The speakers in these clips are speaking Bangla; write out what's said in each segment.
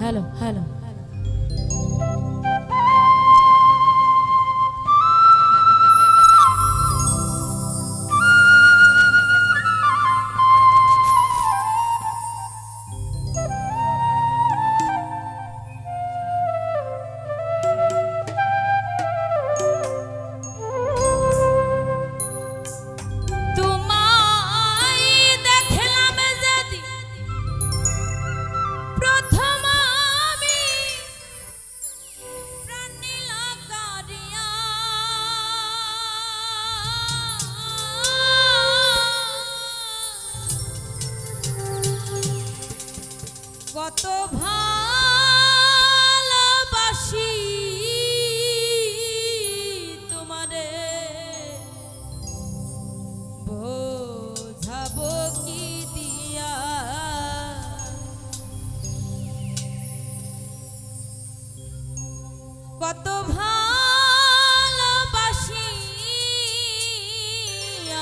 হ্যালো হ্যালো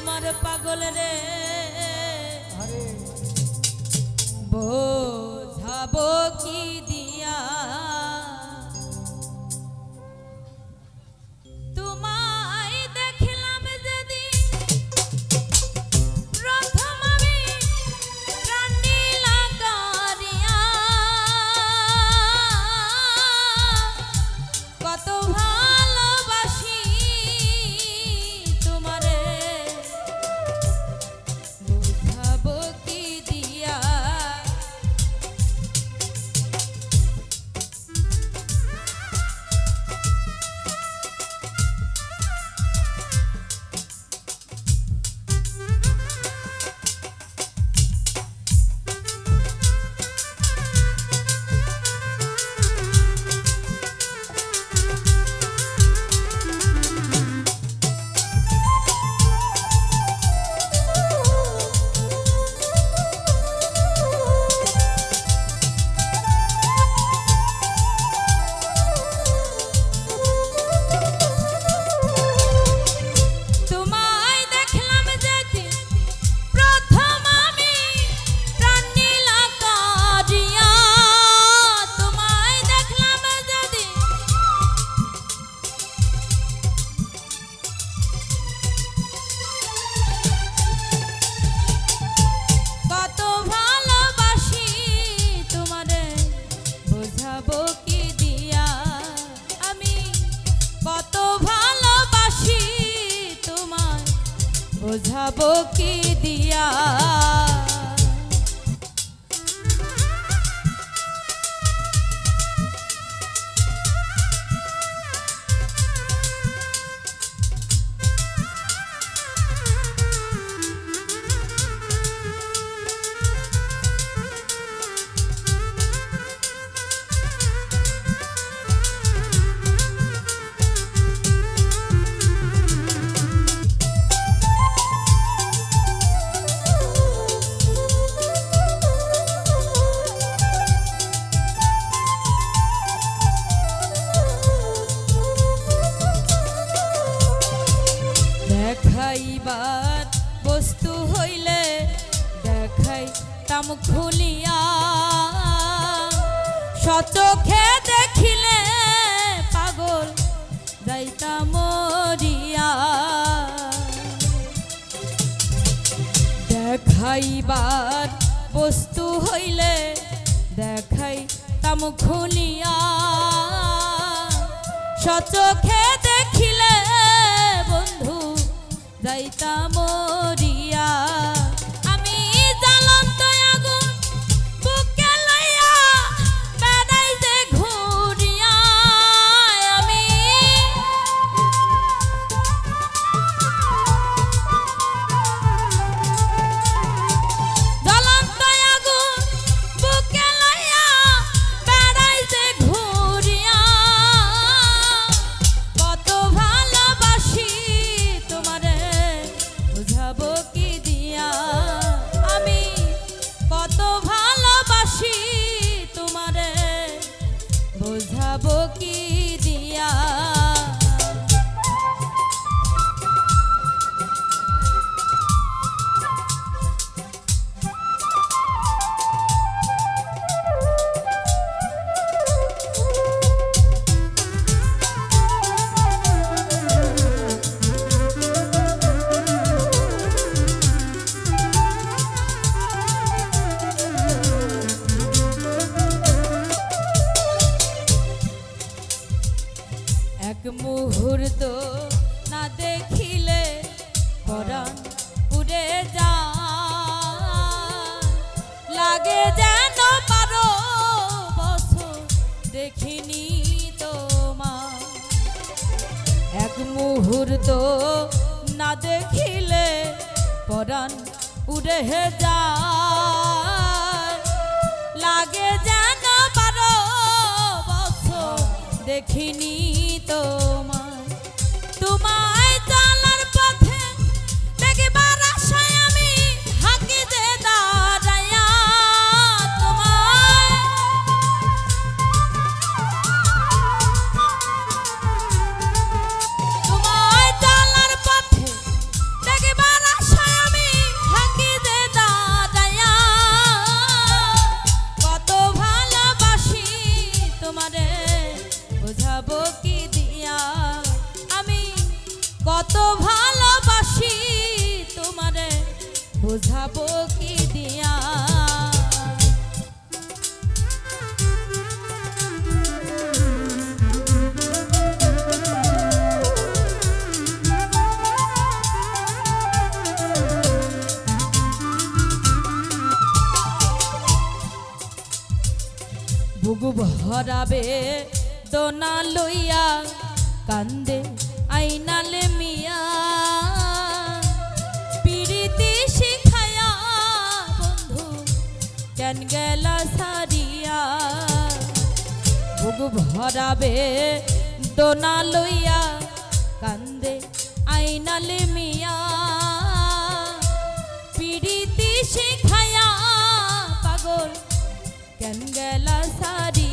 আমার পাগল রে। বোঝাবো কি বোঝাবো কি দিয়া? যাইবার বস্তু হইলে দেখাই তাম খুলিয়া। সচোখে দেখিলে পাগল যাইতাম রিয়া দেখাইবার বস্তু হইলে দেখাই তাম খুলিয়া। সচোখে দেখিলে যাইতাম boquita. এক মুহূর্ত না দেখিলে পরাণ উড়ে যা লাগে যেন পারো বছর দেখিনি তোমার এক মুহূর্ত না দেখিলে পরাণ উড়ে যা লাগে যেন দেখিনি তোমার তোমার বুগু ভরাবে দোনা লইয়া কান্দে আইনালে মিয়া। পিড়িতি সে কেন গেল সারিয়া? বুক ভরাবে, দোনা লইয়া কান্দে আইনালে মিয়া। পিড়িতি শিখায়া পাগল, কেন গেল সারিয়া?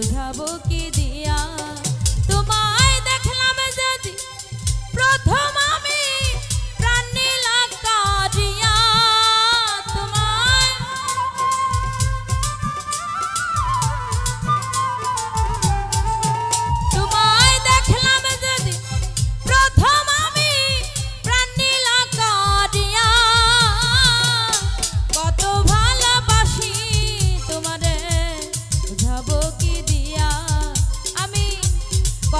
বোঝাবো কি দিয়া?